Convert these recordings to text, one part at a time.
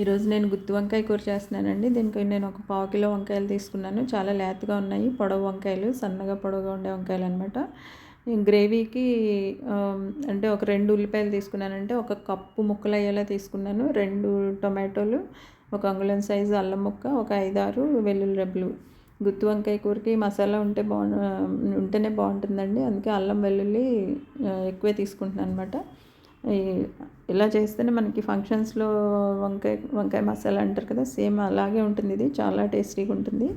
ఈరోజు నేను గుత్తి వంకాయ కూర చేస్తున్నానండి. దీనికి నేను ఒక పావు కిలో వంకాయలు తీసుకున్నాను. చాలా లేతగా ఉన్నాయి. పొడవు వంకాయలు సన్నగా పొడవుగా ఉండే వంకాయలు అనమాట గ్రేవీకి అంటే ఒక రెండు ఉల్లిపాయలు తీసుకున్నానంటే ఒక కప్పు ముక్కలు అయ్యేలా తీసుకున్నాను. రెండు టొమాటోలు ఒక అంగుళం సైజు అల్లం ముక్క ఒక ఐదారు వెల్లుల్లి రెబ్బలు. గుత్తి వంకాయ కూరకి మసాలా ఉంటే బాగు ఉంటేనే బాగుంటుందండి. అందుకే అల్లం వెల్లుల్లి ఎక్కువే తీసుకుంటున్నాను అనమాట ఇలా చేస్తేనే మనకి ఫంక్షన్స్లో వంకాయ వంకాయ మసాలా అంటారు కదా సేమ్ అలాగే ఉంటుంది ఇది చాలా టేస్టీగా ఉంటుంది.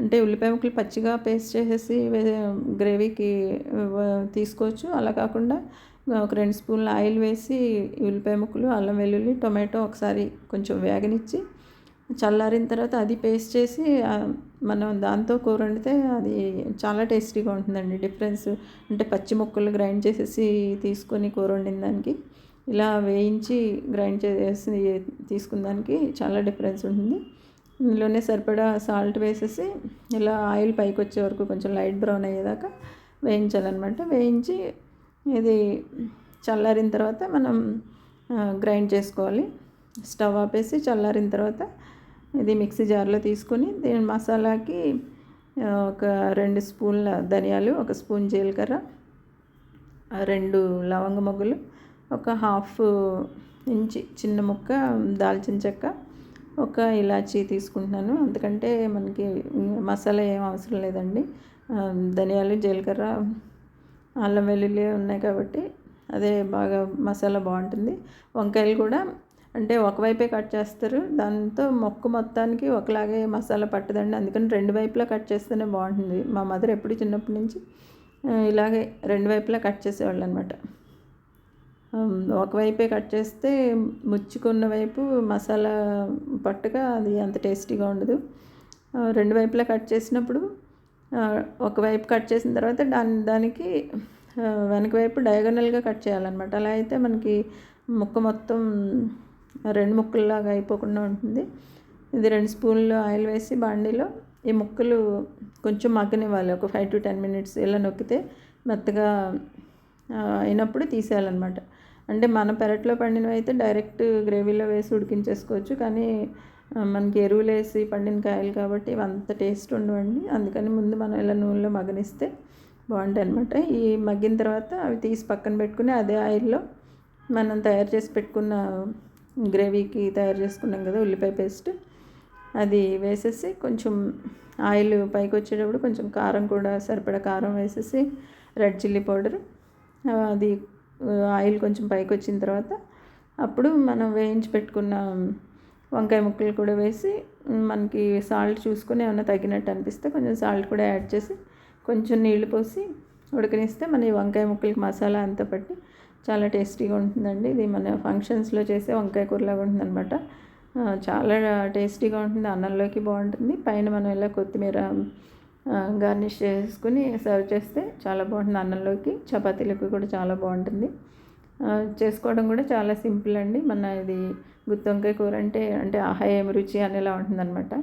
అంటే ఉల్లిపాయ ముక్కలు పచ్చిగా పేస్ట్ చేసేసి గ్రేవీకి తీసుకోవచ్చు. అలా కాకుండా ఒక రెండు స్పూన్ల ఆయిల్ వేసి ఉల్లిపాయ ముక్కలు అల్లం వెల్లుల్లి టొమాటో ఒకసారి కొంచెం వేగనిచ్చి చల్లారిన తర్వాత అది పేస్ట్ చేసి మనం దాంతో కూర వండితే అది చాలా టేస్టీగా ఉంటుందండి. డిఫరెన్స్ అంటే పచ్చి ముక్కలు గ్రైండ్ చేసేసి తీసుకొని కూర వండిన దానికి ఇలా వేయించి గ్రైండ్ చేసి తీసుకున్న దానికి చాలా డిఫరెన్స్ ఉంటుంది. ఇందులోనే సరిపడా సాల్ట్ వేసేసి ఇలా ఆయిల్ పైకి వచ్చే వరకు కొంచెం లైట్ బ్రౌన్ అయ్యేదాకా వేయించాలన్నమాట. వేయించి ఇది చల్లారిన తర్వాత మనం గ్రైండ్ చేసుకోవాలి. స్టవ్ ఆపేసి చల్లారిన తర్వాత ఇది మిక్సీ జార్లో తీసుకొని దీని మసాలాకి ఒక రెండు స్పూన్ల ధనియాలు ఒక స్పూన్ జీలకర్ర రెండు లవంగ మొగ్గులు ఒక హాఫ్ ఇంచి చిన్న ముక్క దాల్చిన చెక్క ఒక ఇలాచీ తీసుకుంటున్నాను. ఎందుకంటే మనకి మసాలా ఏం అవసరం లేదండి. ధనియాలు జీలకర్ర అల్లం వెల్లుల్లి ఉన్నాయి కాబట్టి అదే బాగా మసాలా బాగుంటుంది. వంకాయలు కూడా అంటే ఒకవైపే కట్ చేస్తారు. దాంతో మొక్క మొత్తానికి ఒకలాగే మసాలా పట్టదండి. అందుకని రెండు వైపులా కట్ చేస్తేనే బాగుంటుంది. మా మదర్ ఎప్పుడు చిన్నప్పటి నుంచి ఇలాగే రెండు వైపులా కట్ చేసేవాళ్ళు అనమాట ఒకవైపే కట్ చేస్తే ముచ్చుకున్న వైపు మసాలా పట్టుగా అది అంత టేస్టీగా ఉండదు. రెండు వైపులా కట్ చేసినప్పుడు ఒకవైపు కట్ చేసిన తర్వాత దాని దానికి వెనక వైపు డయాగనల్గా కట్ చేయాలన్నమాట. అలా అయితే మనకి ముక్క మొత్తం రెండు ముక్కల్లాగా అయిపోకుండా ఉంటుంది. ఇది రెండు స్పూన్లు ఆయిల్ వేసి బాండీలో ఈ ముక్కలు కొంచెం మగ్గనివ్వాలి. ఒక ఫైవ్ టు టెన్ మినిట్స్ ఇలా నొక్కితే మెత్తగా అయినప్పుడు తీసేయాలన్నమాట. అంటే మన పెరట్లో పండినవి అయితే డైరెక్ట్ గ్రేవీలో వేసి ఉడికించేసుకోవచ్చు. కానీ మనకి ఎరువులు వేసి పండిన కాయలు కాబట్టి అంత టేస్ట్ ఉండవండి. అందుకని ముందు మనం ఇలా నూనెలో మగనిస్తే బాగుంటాయి అనమాట ఈ మగ్గిన తర్వాత అవి తీసి పక్కన పెట్టుకుని అదే ఆయిల్లో మనం తయారు చేసి పెట్టుకున్న గ్రేవీకి తయారు చేసుకున్నాం కదా ఉల్లిపాయ పేస్ట్. అది వేసేసి కొంచెం ఆయిల్ పైకి వచ్చేటప్పుడు కొంచెం కారం కూడా సరిపడా కారం వేసేసి రెడ్ చిల్లీ పౌడర్. అది ఆయిల్ కొంచెం పైకి వచ్చిన తర్వాత అప్పుడు మనం వేయించి పెట్టుకున్న వంకాయ ముక్కలు కూడా వేసి మనకి సాల్ట్ చూసుకొని ఏమైనా తగ్గినట్టు అనిపిస్తే కొంచెం సాల్ట్ కూడా యాడ్ చేసి కొంచెం నీళ్ళు పోసి ఉడకనిస్తే మన ఈ వంకాయ ముక్కలకి మసాలా అంతా పట్టి చాలా టేస్టీగా ఉంటుందండి. ఇది మన ఫంక్షన్స్లో చేసే వంకాయ కూరలాగా ఉంటుందన్నమాట. చాలా టేస్టీగా ఉంటుంది. అన్నంలోకి బాగుంటుంది. పైన మనం ఇలా కొత్తిమీర గార్నిష్ చేసుకుని సర్వ్ చేస్తే చాలా బాగుంటుంది. అన్నంలోకి చపాతీలకు కూడా చాలా బాగుంటుంది. చేసుకోవడం కూడా చాలా సింపుల్ అండి. మన ఇది గుత్తి వంకాయ కూర అంటే అంటే ఆహా ఏమి రుచి అనేలా ఉంటుందన్నమాట.